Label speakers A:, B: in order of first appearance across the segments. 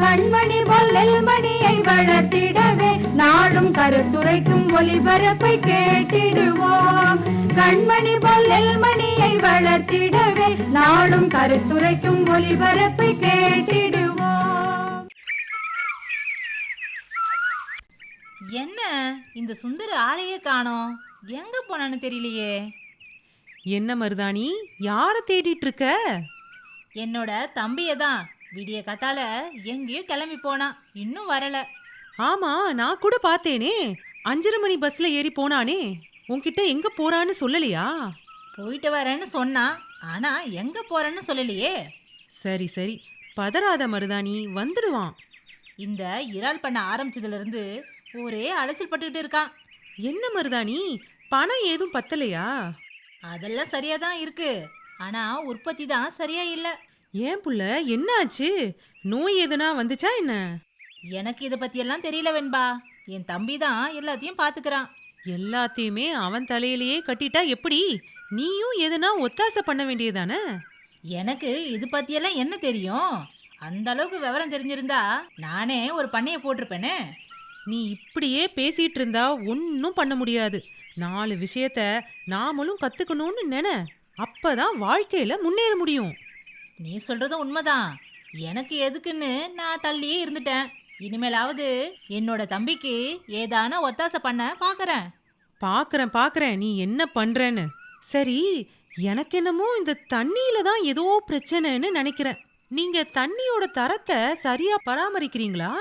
A: கண்மணி பொல்லல் மணியை வளர்த்திடவே நாடும் கருத்துரைக்கும் ஒளிபரப்பை கேட்டிடுவோம். கண்மணி பொல்லல் மணியை வளர்த்திடவே நாடும் கருத்துரைக்கும் ஒளிபரப்பை கேட்டிடுவோம்.
B: என்ன இந்த சுந்தர ஆளையே காணோம்? எங்க போனான்னு தெரியலையே.
C: என்ன மருதாணி யார தேடிட்டு இருக்க?
B: என்னோட தம்பியை தான் விடிய கத்தால எங்கேயோ கிளம்பி போனான். இன்னும் வரல.
C: ஆமா நான் கூட பார்த்தேனே. அஞ்சரை மணி பஸ்ல ஏறி போனானே. உன்கிட்ட எங்க போறான்னு சொல்லலையா?
B: போயிட்டு வரேன்னு சொன்னான் ஆனா எங்க போறேன்னு சொல்லலையே.
C: சரி சரி. பதறாத மருதாணி வந்துடுவான்.
B: இந்த இறால் பண்ண ஆரம்பிச்சதுல இருந்து ஒரே அலைச்சல் பட்டுக்கிட்டு இருக்கான்.
C: என்ன மருதாணி? பணம் ஏதும் பத்தலையா?
B: அதெல்லாம் சரியா தான் இருக்கு. ஆனா உற்பத்தி தான் சரியா இல்ல.
C: ஏன் புள்ள என்னாச்சு? நோய் எதுனா வந்துச்சா என்ன?
B: எனக்கு இத பத்தி எல்லாம் தெரியல வெண்பா. என் தம்பி தான் எல்லாத்தையும் பாத்துக்கிறான்.
C: எல்லாத்தையுமே அவன் தலையிலேயே கட்டிட்டா எப்படி? நீயும் எதுனா ஒத்தாசை பண்ண வேண்டியதானே
B: எனக்கு இது பத்தியெல்லாம் என்ன தெரியும்? அந்த அளவுக்கு விவரம் தெரிஞ்சிருந்தா நானே ஒரு பண்ணைய போட்டிருப்பேனே.
C: நீ இப்படியே பேசிட்டு இருந்தா ஒன்னும் பண்ண முடியாது. நாலு விஷயத்த நாமளும் கத்துக்கணும்னு நினை. அப்பதான் வாழ்க்கையில முன்னேற முடியும்.
B: நீ சொல்றதும் உண்மைதான். எனக்கு எதுக்குன்னு நான் தள்ளியே இருந்துட்டேன். இனிமேலாவது என்னோட தம்பிக்கு ஏதான ஒத்தாசை பண்ண பாக்குறேன்.
C: பாக்குறேன் பாக்குறேன். நீ என்ன பண்றேன்னு? சரி எனக்கு என்னமோ இந்த தண்ணியில தான் ஏதோ பிரச்சனைன்னு நினைக்கிறேன். நீங்க தண்ணியோட தரத்தை சரியா பராமரிக்கிறீங்களா?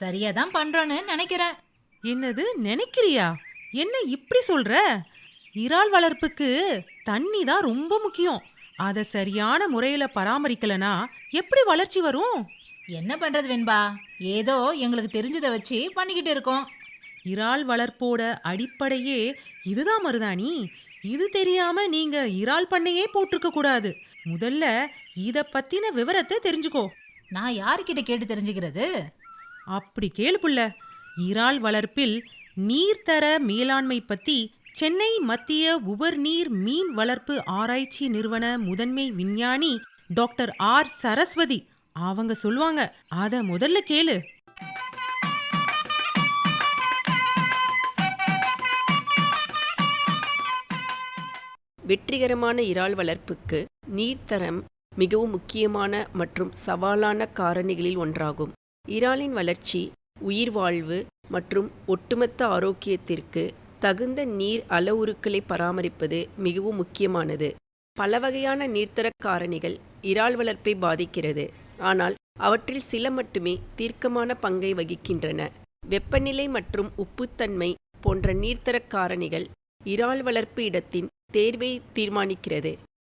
B: சரியா தான் பண்றோன்னு நினைக்கிறேன்.
C: என்னது நினைக்கிறியா? என்ன இப்படி சொல்ற? இறால் வளர்ப்புக்கு தண்ணி தான் ரொம்ப முக்கியம். அத சரியான முறையில பராமரிக்கலனா எப்படி வளர்ச்சி வரும்?
B: என்ன பண்றது வெண்பா? ஏதோ எங்களுக்கு தெரிஞ்சதை வச்சு பண்ணிக்கிட்டு இருக்கோம்.
C: இறால் வளர்ப்போட அடிப்படையே இதுதான் மருதாணி. இது தெரியாம நீங்க இறால் பண்ணையே போட்டிருக்க கூடாது. முதல்ல இத பத்தின விவரத்தை தெரிஞ்சுக்கோ.
B: நான் யாருக்கிட்ட கேட்டு தெரிஞ்சுக்கிறது?
C: அப்படி கேளு புள்ள. இறால் வளர்ப்பில் நீர்த்தர மேலாண்மை பத்தி சென்னை மத்திய உவர்நீர் மீன் வளர்ப்பு ஆராய்ச்சி நிறுவன முதன்மை விஞ்ஞானி டாக்டர் ஆர். சரஸ்வதி. அவங்க சொல்லுவாங்க அத முதல்ல கேளு.
D: வெற்றிகரமான இறால் வளர்ப்புக்கு நீர்த்தரம் மிகவும் முக்கியமான மற்றும் சவாலான காரணிகளில் ஒன்றாகும். இறாலின் வளர்ச்சி உயிர்வாழ்வு மற்றும் ஒட்டுமொத்த ஆரோக்கியத்திற்கு தகுந்த நீர் அளவுருக்களை பராமரிப்பது மிகவும் முக்கியமானது. பல வகையான நீர்த்தர காரணிகள் இறால் வளர்ப்பை பாதிக்கிறது. ஆனால் அவற்றில் சில மட்டுமே தீர்க்கமான பங்கை வகிக்கின்றன. வெப்பநிலை மற்றும் உப்புத்தன்மை போன்ற நீர்த்தர காரணிகள் இறால் வளர்ப்பு இடத்தின் தேர்வை தீர்மானிக்கிறது.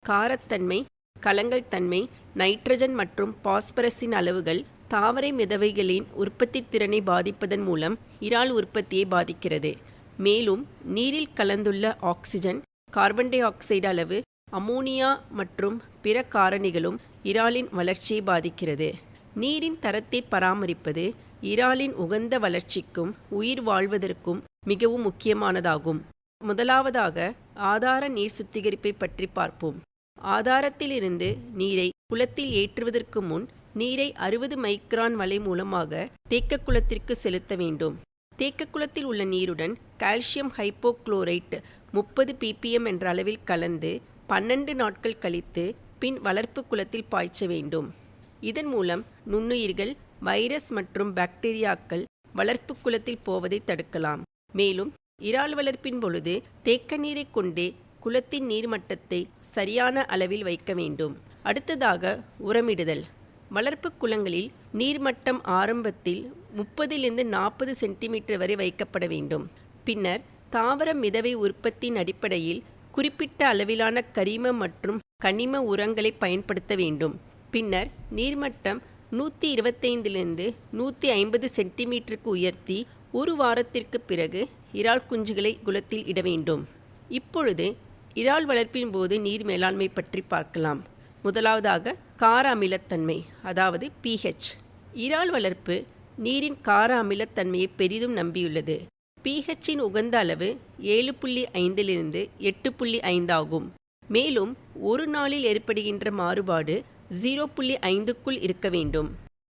D: காரத்தன்மை கலங்கள் தன்மை நைட்ரஜன் மற்றும் பாஸ்பரஸின் அளவுகள் தாவரை மிதவைகளின் உற்பத்தி திறனை பாதிப்பதன் மூலம் இறால் உற்பத்தியை பாதிக்கிறது. மேலும் நீரில் கலந்துள்ள ஆக்சிஜன் கார்பன் டை ஆக்சைடு அளவு அமோனியா மற்றும் பிற காரணிகளும் இறாலின் வளர்ச்சியை பாதிக்கிறது. நீரின் தரத்தை பராமரிப்பது இறாலின் உகந்த வளர்ச்சிக்கும் உயிர் வாழ்வதற்கும் மிகவும் முக்கியமானதாகும். முதலாவதாக ஆதார நீர் சுத்திகரிப்பை பற்றி பார்ப்போம். ஆதாரத்திலிருந்து நீரை குளத்தில் ஏற்றுவதற்கு முன் நீரை அறுபது மைக்ரான் வலை மூலமாக தேக்க குளத்திற்கு செலுத்த வேண்டும். தேக்கக்குளத்தில் உள்ள நீருடன் கால்சியம் ஹைப்போக்ளோரைட் முப்பது பிபிஎம் என்ற அளவில் கலந்து பன்னெண்டு நாட்கள் கழித்து பின் வளர்ப்பு குளத்தில் பாய்ச்ச வேண்டும். இதன் மூலம் நுண்ணுயிர்கள் வைரஸ் மற்றும் பாக்டீரியாக்கள் வளர்ப்பு குளத்தில் போவதை தடுக்கலாம். மேலும் இறால் வளர்ப்பின் பொழுது தேக்க நீரை கொண்டே குளத்தின் நீர்மட்டத்தை சரியான அளவில் வைக்க வேண்டும். அடுத்ததாக உரமிடுதல். வளர்ப்பு குளங்களில் நீர்மட்டம் ஆரம்பத்தில் முப்பதிலிருந்து நாற்பது சென்டிமீட்டர் வரை வைக்கப்பட வேண்டும். பின்னர் தாவர மிதவை உற்பத்தியின் அடிப்படையில் குறிப்பிட்ட அளவிலான கரிம மற்றும் கனிம உரங்களை பயன்படுத்த வேண்டும். பின்னர் நீர்மட்டம் நூற்றி இருபத்தைந்திலிருந்து நூற்றி ஐம்பது சென்டிமீட்டருக்கு உயர்த்தி ஒரு வாரத்திற்கு பிறகு இறால் குஞ்சுகளை குளத்தில் இட வேண்டும். இப்பொழுது இறால் வளர்ப்பின் போது நீர் மேலாண்மை பற்றி பார்க்கலாம். முதலாவதாக கார அமிலத்தன்மை அதாவது பிஹெச் இறால் வளர்ப்பு நீரின் கார அமிலத்தன்மையை பெரிதும் நம்பியுள்ளது. பிஹெச்சின் உகந்த அளவு ஏழு புள்ளி ஐந்திலிருந்து எட்டு புள்ளி ஐந்தாகும். மேலும் ஒரு நாளில் ஏற்படுகின்ற மாறுபாடு ஜீரோ புள்ளி ஐந்துக்குள் இருக்க வேண்டும்.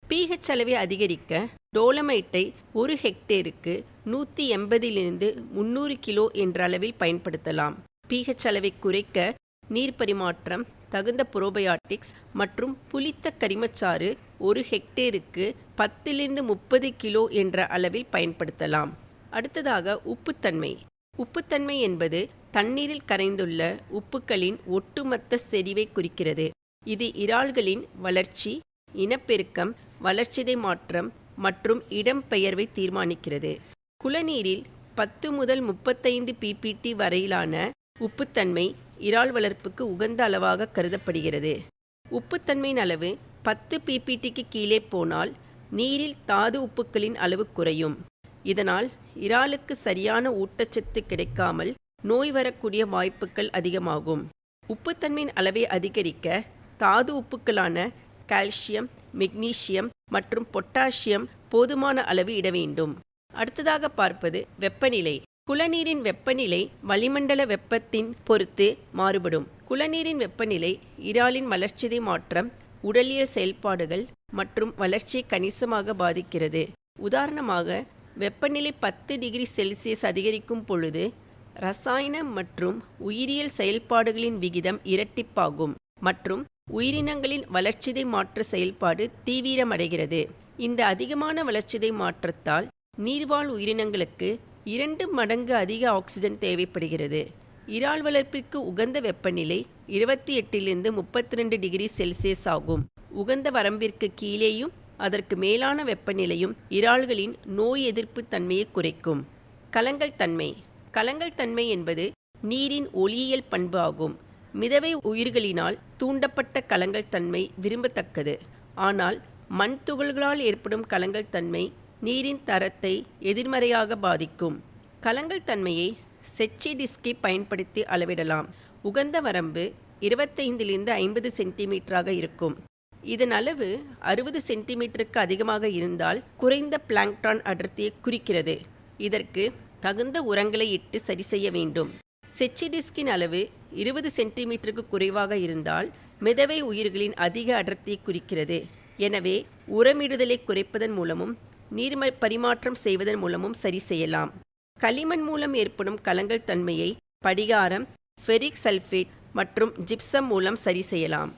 D: பிஹெச் அளவை அதிகரிக்க டோலமைட்டை ஒரு ஹெக்டேருக்கு நூற்றி எண்பதிலிருந்து முந்நூறு கிலோ என்ற அளவில் பயன்படுத்தலாம். பிஹெச் அளவை குறைக்க நீர் பரிமாற்றம் தகுந்த புரோபயாட்டிக்ஸ் மற்றும் புளித்த கரிமச்சாறு ஒரு ஹெக்டேருக்கு பத்திலிருந்து முப்பது கிலோ என்ற அளவில் பயன்படுத்தலாம். அடுத்ததாக உப்புத்தன்மை. உப்புத்தன்மை என்பது தண்ணீரில் கரைந்துள்ள உப்புக்களின் ஒட்டுமொத்த செறிவை குறிக்கிறது. இது இறால்களின் வளர்ச்சி இனப்பெருக்கம் வளர்ச்சிதை மாற்றம் மற்றும் இடம்பெயர்வை தீர்மானிக்கிறது. குளநீரில் பத்து முதல் முப்பத்தைந்து பிபிடி வரையிலான உப்புத்தன்மை இறால் வளர்ப்புக்கு உகந்த அளவாக கருதப்படுகிறது. உப்புத்தன்மையின் அளவு பத்து பிபிடிக்கு கீழே போனால் நீரில் தாது உப்புக்களின் அளவு குறையும். இதனால் இறாலுக்கு சரியான ஊட்டச்சத்து கிடைக்காமல் நோய் வரக்கூடிய வாய்ப்புகள் அதிகமாகும். உப்புத்தன்மையின் அளவை அதிகரிக்க தாது உப்புக்களான கால்சியம் மெக்னீசியம் மற்றும் பொட்டாசியம் போதுமான அளவு இட வேண்டும். அடுத்ததாக பார்ப்பது வெப்பநிலை. குளநீரின் வெப்பநிலை வளிமண்டல வெப்பத்தின் பொறுத்து மாறுபடும். குளநீரின் வெப்பநிலை இறாலின் வளர்ச்சிதை மாற்றம் உடலியல் செயல்பாடுகள் மற்றும் வளர்ச்சியை கணிசமாக பாதிக்கிறது. உதாரணமாக வெப்பநிலை பத்து டிகிரி செல்சியஸ் அதிகரிக்கும் பொழுது ரசாயன மற்றும் உயிரியல் செயல்பாடுகளின் விகிதம் இரட்டிப்பாகும் மற்றும் உயிரினங்களின் வளர்ச்சிதை மாற்ற செயல்பாடு தீவிரமடைகிறது. இந்த அதிகமான வளர்ச்சிதை மாற்றத்தால் நீர்வாழ் உயிரினங்களுக்கு இரண்டு மடங்கு அதிக ஆக்சிஜன் தேவைப்படுகிறது. இறால் வளர்ப்பிற்கு உகந்த வெப்பநிலை இருபத்தி எட்டிலிருந்து முப்பத்தி ரெண்டு டிகிரி செல்சியஸ் ஆகும். உகந்த வரம்பிற்கு கீழேயும் அதற்கு மேலான வெப்பநிலையும் இறால்களின் நோய் எதிர்ப்பு தன்மையை குறைக்கும். கலங்கள் தன்மை. கலங்கள் தன்மை என்பது நீரின் ஒளியியல் பண்பு ஆகும். மிதவை உயிர்களினால் தூண்டப்பட்ட கலங்கள் தன்மை விரும்பத்தக்கது. ஆனால் மண் துகள்களால் ஏற்படும் கலங்கள் தன்மை நீரின் தரத்தை எதிர்மறையாக பாதிக்கும். கலங்கள் தன்மையை செச்சி டிஸ்கி பயன்படுத்தி அளவிடலாம். உகந்த வரம்பு இருபத்தைந்திலிருந்து ஐம்பது சென்டிமீட்டராக இருக்கும். இதன் அளவு அறுபது சென்டிமீட்டருக்கு அதிகமாக இருந்தால் குறைந்த பிளாங்டான் அடர்த்தியை குறிக்கிறது. இதற்கு தகுந்த உரங்களை இட்டு சரி செய்ய வேண்டும். செச்சி டிஸ்கின் அளவு இருபது சென்டிமீட்டருக்கு குறைவாக இருந்தால் மிதவை உயிர்களின் அதிக அடர்த்தியை குறிக்கிறது. எனவே உரமிடுதலை குறைப்பதன் மூலமும் நீர்ம பரிமாற்றம் செய்வதன் மூலமும் சரி செய்யலாம். களிமண் மூலம் ஏற்படும் கலங்கள் தன்மையை படிகாரம் ஃபெரிக் சல்ஃபேட் மற்றும் ஜிப்சம் மூலம் சரி செய்யலாம்.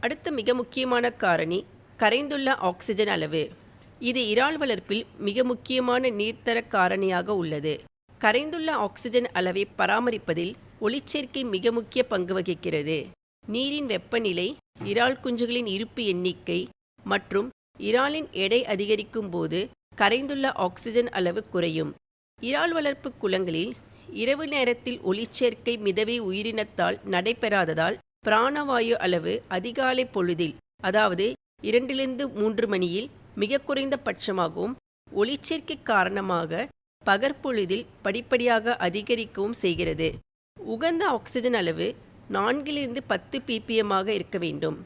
D: அடுத்த மிக முக்கியமான காரணி கரைந்துள்ள ஆக்சிஜன் அளவு. இது இறால் வளர்ப்பில் மிக முக்கியமான நீர்த்தர காரணியாக உள்ளது. கரைந்துள்ள ஆக்சிஜன் அளவை பராமரிப்பதில் ஒளிச்சேர்க்கை மிக முக்கிய பங்கு வகிக்கிறது. நீரின் வெப்பநிலை இறால் குஞ்சுகளின் இருப்பு எண்ணிக்கை மற்றும் இறாலின் எடை அதிகரிக்கும் போது கரைந்துள்ள ஆக்சிஜன் அளவு குறையும். இறால் வளர்ப்பு குளங்களில் இரவு நேரத்தில் ஒளிச்சேர்க்கை மிதவை உயிரினத்தால் நடைபெறாததால் பிராணவாயு அளவு அதிகாலை பொழுதில் அதாவது இரண்டிலிருந்து மூன்று மணியில் மிக குறைந்த பட்சமாகவும் ஒளிச்சேர்க்கை காரணமாக பகற்பொழுதில் படிப்படியாக அதிகரிக்கவும் செய்கிறது. உகந்த ஆக்சிஜன் அளவு நான்கிலிருந்து பத்து பிபிஎம்மாக ஆக இருக்க வேண்டும்.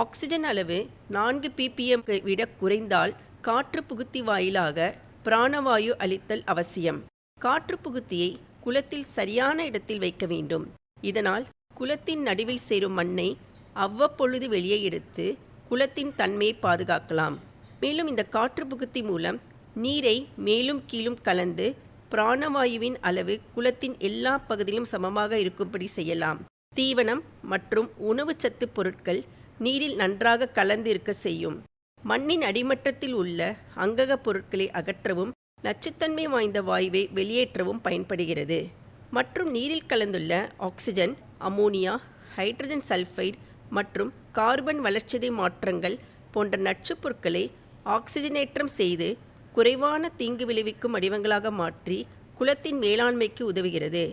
D: ஆக்சிஜன் அளவு நான்கு பிபிஎம் விட குறைந்தால் காற்று புகுத்தி வாயிலாக பிராணவாயு அளித்தல் அவசியம். காற்று புகுத்தியை குளத்தில் சரியான இடத்தில் வைக்க வேண்டும். இதனால் குளத்தின் நடுவில் சேரும் மண்ணை அவ்வப்பொழுது வெளியே எடுத்து குளத்தின் தன்மையை பாதுகாக்கலாம். மேலும் இந்த காற்று புகுத்தி மூலம் நீரை மேலும் கீழும் கலந்து பிராணவாயுவின் அளவு குளத்தின் எல்லா பகுதியிலும் சமமாக இருக்கும்படி செய்யலாம். தீவனம் மற்றும் உணவுச்சத்து பொருட்கள் நீரில் நன்றாக கலந்திருக்க செய்யும். மண்ணின் அடிமட்டத்தில் உள்ள அங்கக பொருட்களை அகற்றவும் நச்சுத்தன்மை வாய்ந்த வாயுவை வெளியேற்றவும் பயன்படுகிறது. மற்றும் நீரில் கலந்துள்ள ஆக்சிஜன் அமோனியா ஹைட்ரஜன் சல்ஃபைடு மற்றும் கார்பன் வளர்ச்சிதை மாற்றங்கள் போன்ற நச்சுப் பொருட்களை ஆக்சிஜனேற்றம் செய்து குறைவான தீங்கு விளைவிக்கும் வடிவங்களாக மாற்றி குளத்தின் மேலாண்மைக்கு உதவுகிறது.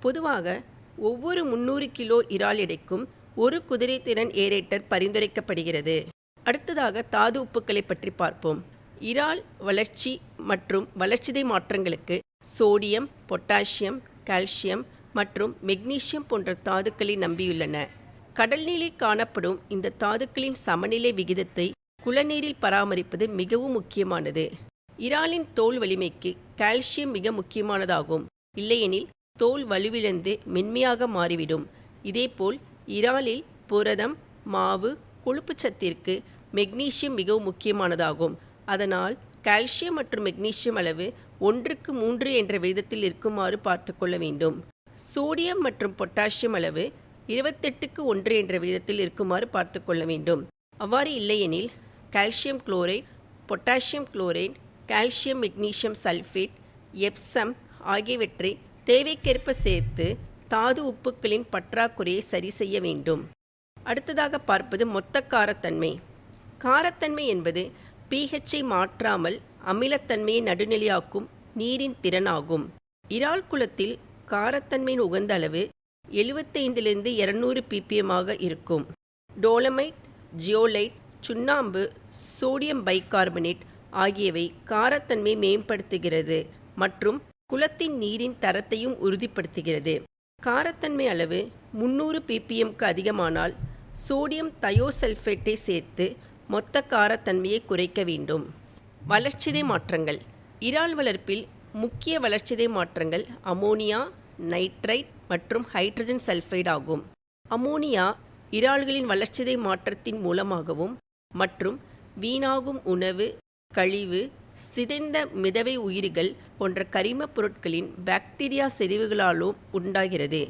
D: பொதுவாக ஒவ்வொரு முந்நூறு கிலோ இறால் எடைக்கும் ஒரு குதிரை திறன் ஏரேட்டர் பரிந்துரைக்கப்படுகிறது. அடுத்ததாக தாது உப்புக்களை பற்றி பார்ப்போம். இறால் வளர்ச்சி மற்றும் வளர்ச்சிதை மாற்றங்களுக்கு சோடியம் பொட்டாசியம் கால்சியம் மற்றும் மெக்னீசியம் போன்ற தாதுக்களை நம்பியுள்ளன. கடல்நீரில் காணப்படும் இந்த தாதுக்களின் சமநிலை விகிதத்தை குளநீரில் பராமரிப்பது மிகவும் முக்கியமானது. இறாலின் தோல் வலிமைக்கு கால்சியம் மிக முக்கியமானதாகும். இல்லையெனில் தோல் வலுவிழந்து மென்மையாக மாறிவிடும். இதேபோல் இறாலில் புரதம் மாவு கொழுப்பு சத்திற்கு மெக்னீசியம் மிகவும் முக்கியமானதாகும். அதனால் கால்சியம் மற்றும் மெக்னீசியம் அளவு ஒன்றுக்கு மூன்று என்ற விகிதத்தில் இருக்குமாறு பார்த்துக்கொள்ள வேண்டும். சோடியம் மற்றும் பொட்டாசியம் அளவு இருபத்தெட்டுக்கு ஒன்று என்ற விகிதத்தில் இருக்குமாறு பார்த்துக்கொள்ள வேண்டும். அவ்வாறு இல்லையெனில் calcium chloride potassium chloride calcium magnesium sulphate Epsom ஆகியவற்றை தேவைக்கேற்ப சேர்த்து தாது உப்புக்களின் பற்றாக்குறையை சரி செய்ய வேண்டும். அடுத்ததாக பார்ப்பது மொத்த காரத்தன்மை. காரத்தன்மை என்பது பிஹெச்சை மாற்றாமல் அமிலத்தன்மையை நடுநிலையாக்கும் நீரின் திறனாகும். இறால் குளத்தில் காரத்தன்மையின் உகந்த அளவு எழுபத்தைந்திலிருந்து இருநூறு பிபிஎம்மாக ஆக இருக்கும். டோலமைட் ஜியோலைட் சுண்ணாம்பு சோடியம் பைகார்பனேட் ஆகியவை காரத்தன்மை மேம்படுத்துகிறது மற்றும் குளத்தின் நீரின் தரத்தையும் உறுதிப்படுத்துகிறது. காரத்தன்மை அளவு முந்நூறு பிபிஎம்க்கு அதிகமானால் சோடியம் தயோசல்ஃபேட்டை சேர்த்து மொத்த காரத்தன்மையை குறைக்க வேண்டும். வளர்ச்சிதை மாற்றங்கள். இறால் வளர்ப்பில் முக்கிய வளர்ச்சிதை மாற்றங்கள் அமோனியா நைட்ரைட் மற்றும் ஹைட்ரஜன் சல்ஃபைடு ஆகும். அமோனியா இறால்களின் வளர்ச்சிதை மாற்றத்தின் மூலமாகவும் மற்றும் வீணாகும் உணவு கழிவு சிதைந்த மிதவை உயிரிகள் போன்ற கரிமப் பொருட்களின் பாக்டீரியா செறிவுகளாலும் உண்டாகிறது.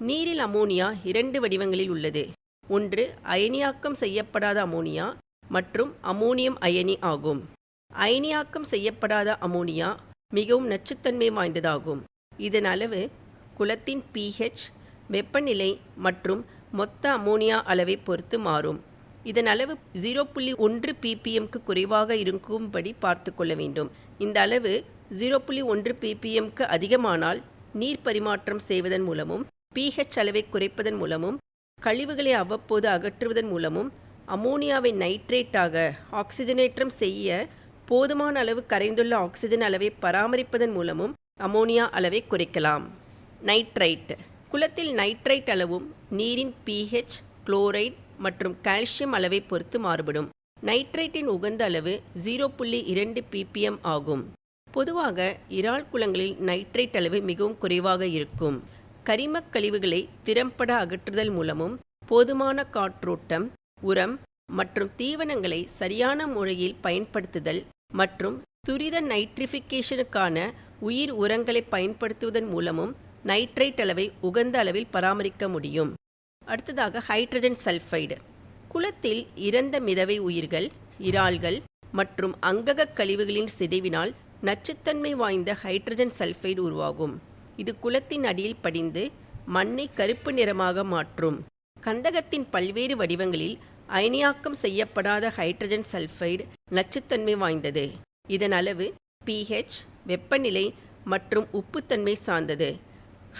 D: நீரில் அமோனியா இரண்டு வடிவங்களில் உள்ளது. ஒன்று அயனியாக்கம் செய்யப்படாத அமோனியா மற்றும் அமோனியம் அயனி ஆகும். அயனியாக்கம் செய்யப்படாத அமோனியா மிகவும் நச்சுத்தன்மை வாய்ந்ததாகும். இதன் அளவு குளத்தின் பிஹெச் வெப்பநிலை மற்றும் மொத்த அமோனியா அளவை பொறுத்து மாறும். இதன் அளவு ஜீரோ புள்ளி ஒன்று பிபிஎம்க்கு குறைவாக இருக்கும்படி பார்த்து கொள்ள வேண்டும். இந்த அளவு ஜீரோ புள்ளி ஒன்று பிபிஎம்க்கு அதிகமானால் நீர் பரிமாற்றம் செய்வதன் மூலமும் பிஹெச் அளவை குறைப்பதன் மூலமும் கழிவுகளை அவ்வப்போது அகற்றுவதன் மூலமும் அமோனியாவை நைட்ரேட்டாக ஆக்சிஜனேற்றம் செய்ய போதுமான அளவு கரைந்துள்ள ஆக்சிஜன் அளவை பராமரிப்பதன் மூலமும் அமோனியா அளவை குறைக்கலாம். நைட்ரைட் குளத்தில் நைட்ரைட் அளவும் நீரின் பிஹெச் குளோரைட் மற்றும் கால்சியம் அளவை பொறுத்து மாறுபடும். நைட்ரைட்டின் உகந்த அளவு ஜீரோ புள்ளி இரண்டு பிபிஎம் ஆகும். பொதுவாக இறால் குளங்களில் நைட்ரைட் அளவு மிகவும் குறைவாக இருக்கும். கரிமக் கழிவுகளை திறம்பட அகற்றுதல் மூலமும் போதுமான காற்றோட்டம் உரம் மற்றும் தீவனங்களை சரியான முறையில் பயன்படுத்துதல் மற்றும் துரித நைட்ரிஃபிகேஷனுக்கான உயிர் உரங்களை பயன்படுத்துவதன் மூலமும் நைட்ரைட் அளவை உகந்த அளவில் பராமரிக்க முடியும். அடுத்ததாக ஹைட்ரஜன் சல்ஃபைடு குளத்தில் இறந்த மிதவை உயிர்கள் இறால்கள் மற்றும் அங்ககக் கழிவுகளின் சிதைவினால் நச்சுத்தன்மை வாய்ந்த ஹைட்ரஜன் சல்ஃபைடு உருவாகும். இது குளத்தின் அடியில் படிந்து மண்ணை கருப்பு நிறமாக மாற்றும். கந்தகத்தின் பல்வேறு வடிவங்களில் அயனியாக்கம் செய்யப்படாத ஹைட்ரஜன் சல்ஃபைடு நச்சுத்தன்மை வாய்ந்தது. இதன் அளவு பிஹெச் வெப்பநிலை மற்றும் உப்புத்தன்மை சார்ந்தது.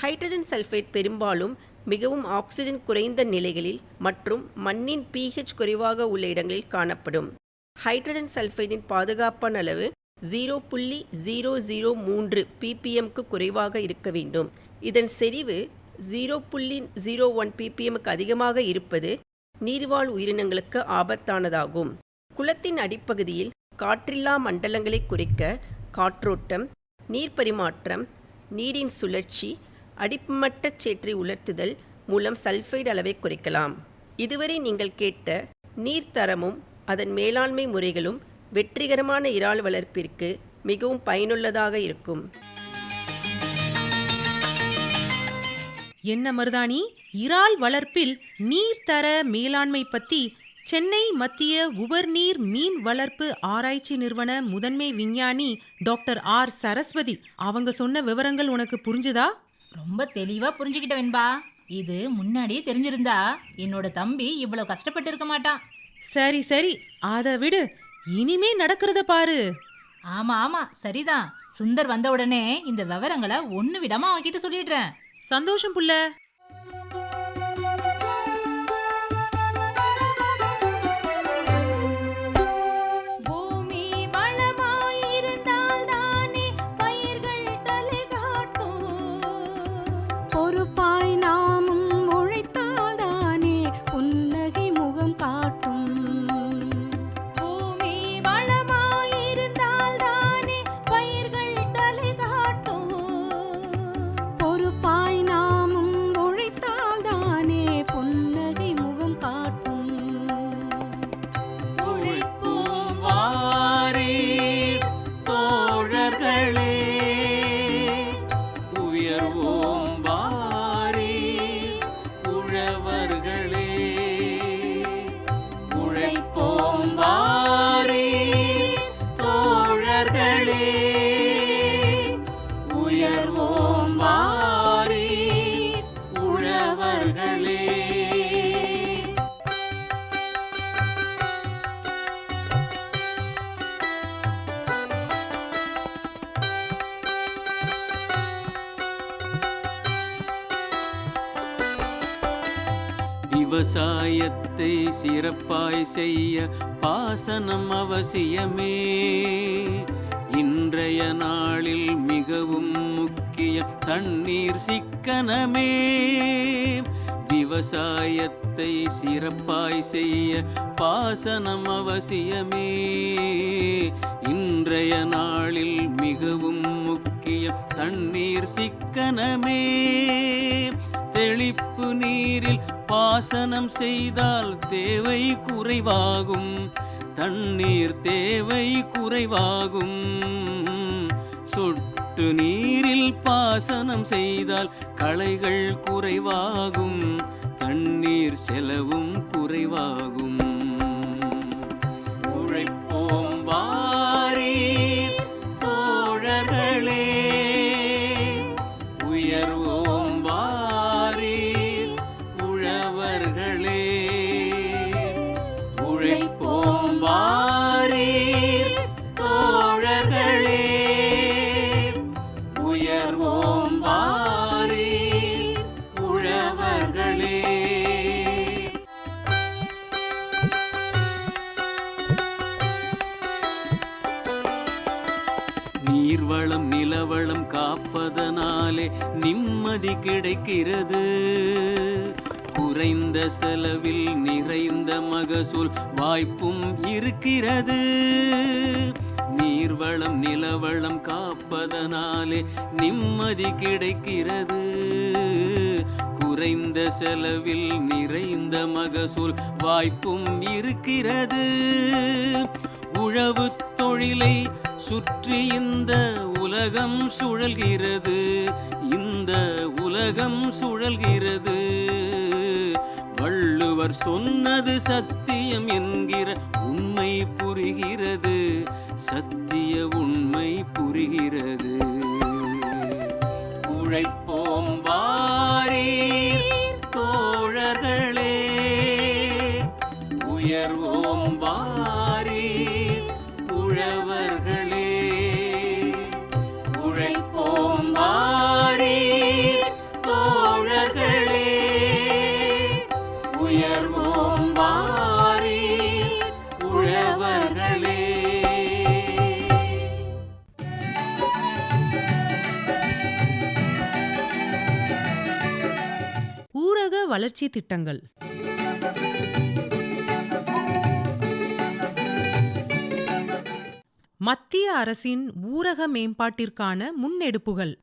D: ஹைட்ரஜன் சல்ஃபைட் பெரும்பாலும் மிகவும் ஆக்சிஜன் குறைந்த நிலைகளில் மற்றும் மண்ணின் பிஹெச் குறைவாக உள்ள இடங்களில் காணப்படும். ஹைட்ரஜன் சல்ஃபைடின் பாதுகாப்பான அளவு ஜீரோ புள்ளி ஜீரோ ஜீரோ மூன்று பிபிஎம்க்கு குறைவாக இருக்க வேண்டும். இதன் செறிவு ஜீரோ புள்ளி ஜீரோ ஒன் பிபிஎம்க்கு அதிகமாக இருப்பது நீர்வாழ் உயிரினங்களுக்கு ஆபத்தானதாகும். குளத்தின் அடிப்பகுதியில் காற்றில்லா மண்டலங்களை குறைக்க காற்றோட்டம் நீர் பரிமாற்றம் நீரின் சுழற்சி அடிமட்டச் சேற்றை உலர்த்துதல் மூலம் சல்ஃபைடு அளவை குறைக்கலாம். இதுவரை நீங்கள் கேட்ட நீர் தரமும் அதன் மேலாண்மை முறைகளும் வெற்றிகரமான இறால் வளர்ப்பிற்கு மிகவும் பயனுள்ளதாக இருக்கும்.
C: என்ன மருதாணி? இறால் வளர்ப்பில் நீர்த்தர மேலாண்மை பத்தி சென்னை மத்திய உவர்நீர் மீன் வளர்ப்பு ஆராய்ச்சி நிறுவன முதன்மை விஞ்ஞானி டாக்டர் ஆர் சரஸ்வதி அவங்க சொன்ன விவரங்கள் உனக்கு புரிஞ்சுதா?
B: ரொம்ப தெளிவா புரிஞ்சுக்கிட்ட வெண்பா. இது முன்னாடியே தெரிஞ்சிருந்தா என்னோட தம்பி இவ்வளவு கஷ்டப்பட்டு இருக்க மாட்டான்.
C: சரி சரி. அத விடு. இனிமே நடக்கிறத பாரு.
B: ஆமா ஆமா. சரிதான். சுந்தர் வந்த உடனே இந்த விவரங்களை ஒண்ணு விடாம அவன்கிட்ட சொல்லிடுறேன்.
C: சந்தோஷம் புள்ள.
E: சிறப்பாய் செய்ய பாசனம் அவசியமே. இன்றைய நாளில் மிகவும் முக்கிய தண்ணீர் சிக்கனமே. விவசாயத்தை சிறப்பாய் செய்ய பாசனம் அவசியமே. இன்றைய நாளில் மிகவும் முக்கிய தண்ணீர் சிக்கனமே. தெளிப்பு நீரில் பாசனம் செய்தால் தேவை குறைவாகும். தண்ணீர் தேவை குறைவாகும். சொட்டு நீரில் பாசனம் செய்தால் களைகள் குறைவாகும். தண்ணீர் செலவும் குறைவாகும். நீர்வளம் நிலவளம் காப்பதனாலே நிம்மதி கிடைக்கிறது. குறைந்த செலவில் நிறைந்த மகசூல் வாய்ப்பும் இருக்கிறது. நீர்வளம் நிலவளம் காப்பதனாலே நிம்மதி கிடைக்கிறது. குறைந்த செலவில் நிறைந்த மகசூல் வாய்ப்பும் இருக்கிறது. உழவு தொழிலை சுற்றி இந்த உலகம் சுழல்கிறது. இந்த உலகம் சுழல்கிறது. வள்ளுவர் சொன்னது சத்தியம் என்கிற உண்மை புரிகிறது. சத்திய உண்மை புரிகிறது. உழைப்போம் வாரீர் தோழர்களே. உயர்வோம் வாரீர் உழவர்களே.
C: வளர்ச்சி திட்டங்கள். மத்திய அரசின் ஊரக மேம்பாட்டிற்கான முன்னெடுப்புகள்.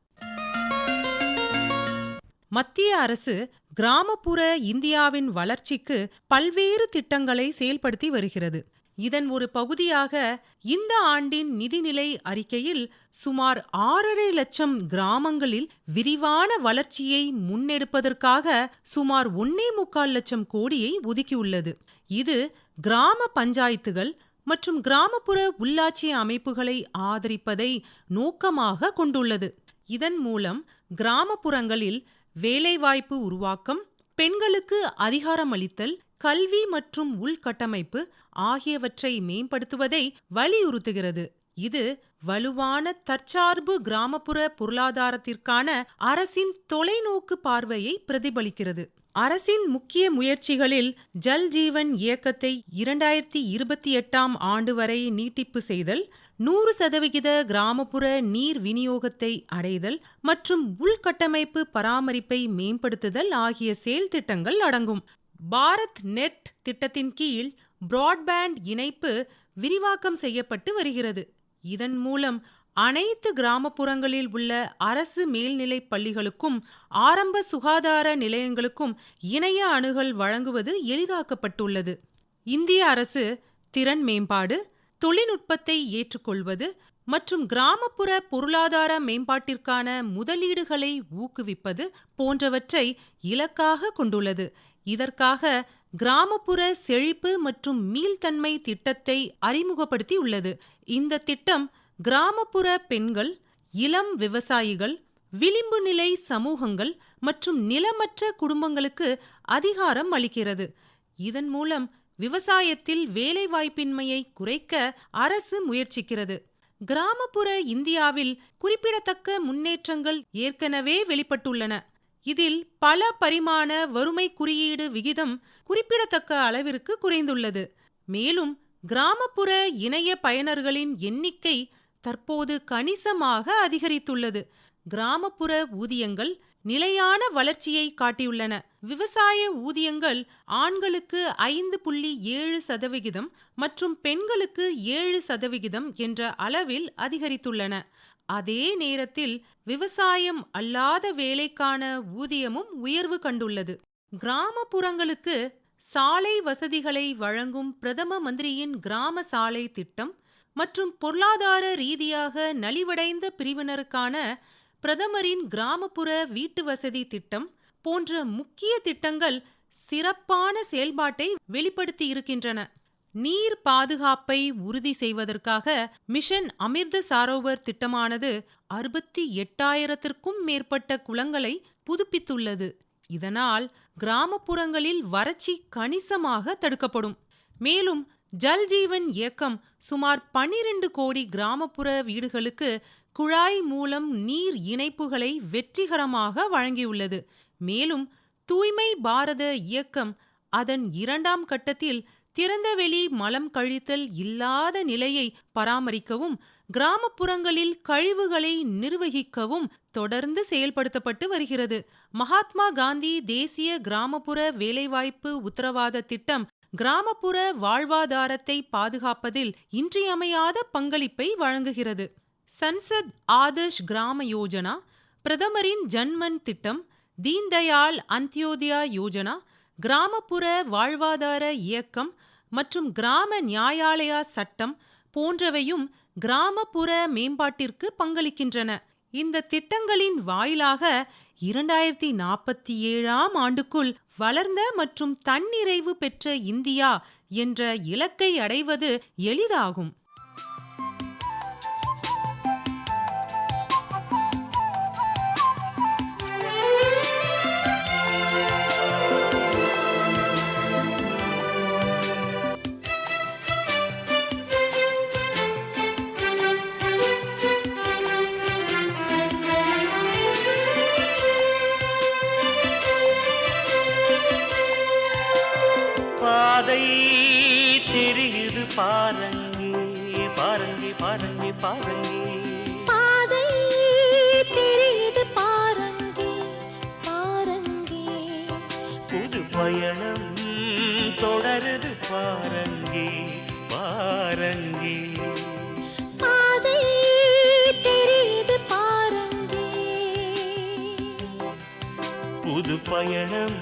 C: மத்திய அரசு கிராமப்புற இந்தியாவின் வளர்ச்சிக்கு பல்வேறு திட்டங்களை செயல்படுத்தி வருகிறது. இதன் ஒரு பகுதியாக இந்த ஆண்டின் நிதிநிலை அறிக்கையில் சுமார் ஆறரை லட்சம் கிராமங்களில் விரிவான வளர்ச்சியை முன்னெடுப்பதற்காக சுமார் ஒன்னே முக்கால் லட்சம் கோடியை ஒதுக்கியுள்ளது. இது கிராம பஞ்சாயத்துகள் மற்றும் கிராமப்புற உள்ளாட்சி அமைப்புகளை ஆதரிப்பதை நோக்கமாக கொண்டுள்ளது. இதன் மூலம் கிராமப்புறங்களில் வேலைவாய்ப்பு உருவாக்கம் பெண்களுக்கு அதிகாரமளித்தல் கல்வி மற்றும் உள்கட்டமைப்பு ஆகியவற்றை மேம்படுத்துவதை வலியுறுத்துகிறது. இது வலுவான தற்சார்பு கிராமப்புற பொருளாதாரத்திற்கான அரசின் தொலைநோக்கு பார்வையை பிரதிபலிக்கிறது. அரசின் முக்கிய முயற்சிகளில் ஜல் ஜீவன் இயக்கத்தை இரண்டாயிரத்தி இருபத்தி எட்டாம் ஆண்டு வரை நீட்டிப்பு செய்தல் நூறு சதவிகித கிராமப்புற நீர் விநியோகத்தை அடைதல் மற்றும் உள்கட்டமைப்பு பராமரிப்பை மேம்படுத்துதல் ஆகிய செயல் திட்டங்கள் அடங்கும். பாரத் நெட் திட்டத்தின் கீழ் பிராட்பேண்ட் இணைப்பு விரிவாக்கம் செய்யப்பட்டு வருகிறது. இதன் மூலம் அனைத்து கிராமப்புறங்களில் உள்ள அரசு மேல்நிலைப் பள்ளிகளுக்கும் ஆரம்ப சுகாதார நிலையங்களுக்கும் இணைய அணுகல் வழங்குவது எளிதாக்கப்பட்டுள்ளது. இந்திய அரசு திறன் மேம்பாடு தொழில்நுட்பத்தை ஏற்றுக்கொள்வது மற்றும் கிராமப்புற பொருளாதார மேம்பாட்டிற்கான முதலீடுகளை ஊக்குவிப்பது போன்றவற்றை இலக்காக கொண்டுள்ளது. இதற்காக கிராமப்புற செழிப்பு மற்றும் மீள்தன்மை திட்டத்தை அறிமுகப்படுத்தியுள்ளது இந்த திட்டம் கிராமப்புற பெண்கள் இளம் விவசாயிகள் விளிம்பு நிலை சமூகங்கள் மற்றும் நிலமற்ற குடும்பங்களுக்கு அதிகாரம் அளிக்கிறது. இதன் மூலம் விவசாயத்தில் வேலைவாய்ப்பின்மையை குறைக்க அரசு முயற்சிக்கிறது. கிராமப்புற இந்தியாவில் குறிப்பிடத்தக்க முன்னேற்றங்கள் ஏற்கனவே வெளிப்பட்டுள்ளன. இதில் பல பரிமாண வறுமை குறியீடு விகிதம் குறிப்பிடத்தக்க அளவிற்கு குறைந்துள்ளது. மேலும் கிராமப்புற இணைய பயனர்களின் எண்ணிக்கை தற்போது கணிசமாக அதிகரித்துள்ளது. கிராமப்புற ஊதியங்கள் நிலையான வளர்ச்சியை காட்டியுள்ளன. விவசாய ஊதியங்கள் ஆண்களுக்கு ஐந்து புள்ளி ஏழு சதவிகிதம் மற்றும் பெண்களுக்கு ஏழு சதவிகிதம் என்ற அளவில் அதிகரித்துள்ளன. அதே நேரத்தில் விவசாயம் அல்லாத வேலைக்கான ஊதியமும் உயர்வு கண்டுள்ளது. கிராமப்புறங்களுக்கு சாலை வசதிகளை வழங்கும் பிரதம மந்திரியின் கிராம சாலை திட்டம் மற்றும் பொருளாதார ரீதியாக நலிவடைந்த பிரிவினருக்கான பிரதமரின் கிராமப்புற வீட்டு வசதி திட்டம் போன்ற முக்கிய திட்டங்கள் சிறப்பான செயல்பாட்டை வெளிப்படுத்தி இருக்கின்றன நீர் பாதுகாப்பை உறுதி செய்வதற்காக மிஷன் அமிர்த சாரோவர் திட்டமானது அறுபத்தி எட்டாயிரத்திற்கும் மேற்பட்ட குளங்களை புதுப்பித்துள்ளது. இதனால் கிராமப்புறங்களில் வறட்சி கணிசமாக தடுக்கப்படும். மேலும் ஜல் ஜீவன் இயக்கம் சுமார் 12 கோடி கிராமப்புற வீடுகளுக்கு குழாய் மூலம் நீர் இணைப்புகளை வெற்றிகரமாக வழங்கியுள்ளது. மேலும் தூய்மை பாரத இயக்கம் அதன் இரண்டாம் கட்டத்தில் திறந்தவெளி மலம் கழித்தல் இல்லாத நிலையை பராமரிக்கவும் கிராமப்புறங்களில் கழிவுகளை நிர்வகிக்கவும் தொடர்ந்து செயல்படுத்தப்பட்டு வருகிறது. மகாத்மா காந்தி தேசிய கிராமப்புற வேலைவாய்ப்பு உத்தரவாத திட்டம் கிராமப்புற வாழ்வாதாரத்தை பாதுகாப்பதில் இன்றியமையாத பங்களிப்பை வழங்குகிறது. சன்சத் ஆதர்ஷ் கிராம யோஜனா பிரதமரின் ஜன்மன் திட்டம் தீன்தயாள் அந்தியோதயா யோஜனா கிராமப்புற வாழ்வாதார இயக்கம் மற்றும் கிராம நியாயாலயா சட்டம் போன்றவையும் கிராமப்புற மேம்பாட்டிற்கு பங்களிக்கின்றன. இந்த திட்டங்களின் வாயிலாக இரண்டாயிரத்தி நாற்பத்தி ஏழாம் ஆண்டுக்குள் வளர்ந்த மற்றும் தன்னிறைவு பெற்ற இந்தியா என்ற இலக்கை அடைவது எளிதாகும்.
E: தொடருது பாருங்க பாருங்க.
A: பாதை தெரியுது பாருங்கே.
E: புது பயணம்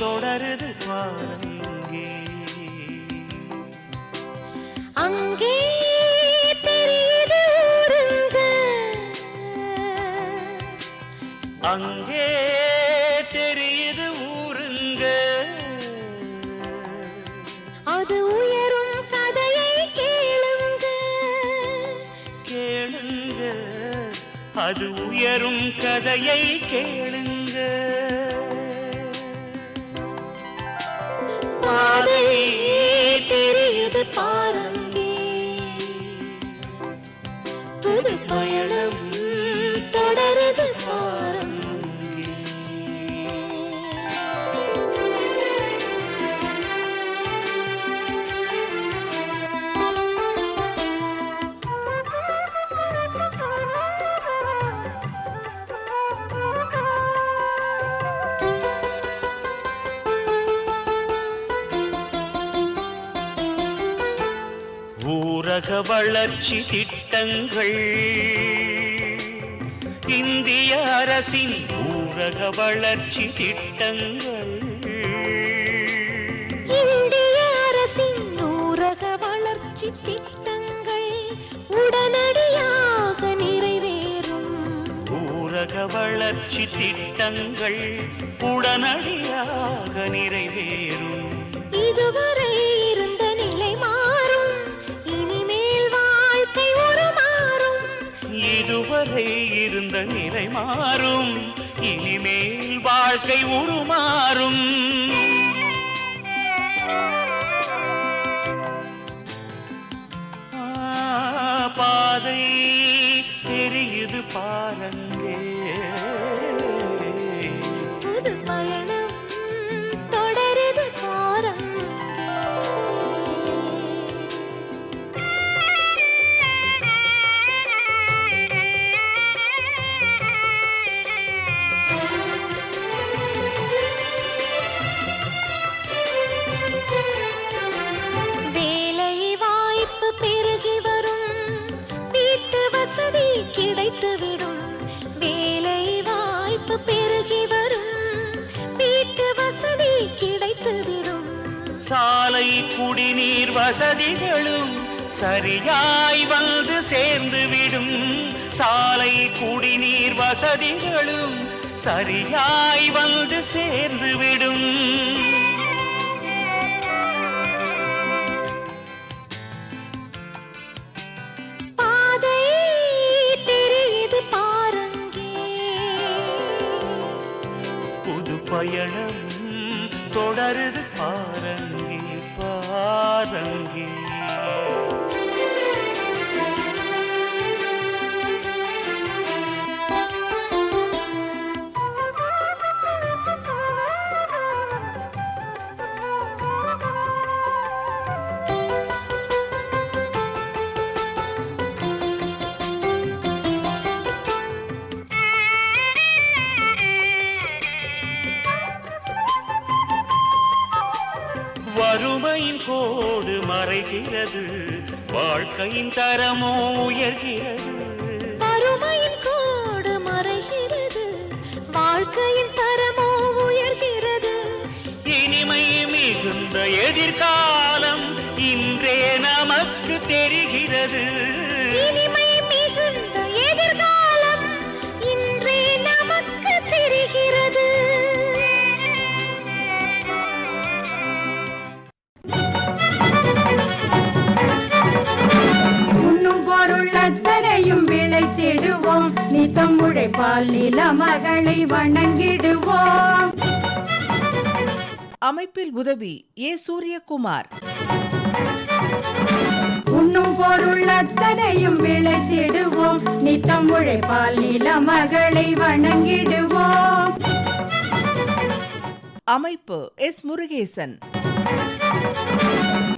E: தொடருது பாருங்க.
A: அங்கே தெரியுது
E: அங்கே
A: அது உயரும் கதையை கேளுங்க. பாதை தெரியுது பாருங்க. புது பயணம்
E: வளர்ச்சி திட்டங்கள். இந்திய அரசின் ஊரக வளர்ச்சி திட்டங்கள்.
A: இந்திய அரசின் ஊரக வளர்ச்சி திட்டங்கள் உடனடியாக நிறைவேறும்.
E: ஊரக வளர்ச்சி திட்டங்கள் உடனடியாக நிறைவேறும்.
A: இனிமேல்
E: இதுவரை இருந்த
F: நிலை மாறும். இனிமேல் வாழ்க்கை உருமாறும். ஆ, பாதை தெரியுது பாருங்க சாலை குடிநீர் வசதிகளும் சரியாய் வந்து சேர்ந்து விடும். சாலை குடிநீர் வசதிகளும் சரியாய் வந்து சேர்ந்து விடும்.
A: பாதை
F: பயணம் தொடருது பாரங்கி பாரங்கி வறுமையின் கோடு மறைகிறது. வாழ்க்கையின் தரமோ உயர்கிறது.
A: வறுமையின் கோடு மறைகிறது. வாழ்க்கையின் தரமோ உயர்கிறது.
F: இனிமை மிகுந்த எதிர்காலம் இன்றே நமக்கு தெரிகிறது.
G: விளைத்திடுவோம் நித்தம் உழைப்பால் நில மகளை வணங்கிடுவோம்.
H: அமைப்பில் உதவி ஏ சூரியகுமார்.
G: உண்ணும் பொருள் அத்தனையும் விளைத்திடுவோம். நித்தம் உழைப்பால் நில மகளை வணங்கிடுவோம்.
H: அமைப்பு எஸ் முருகேசன்.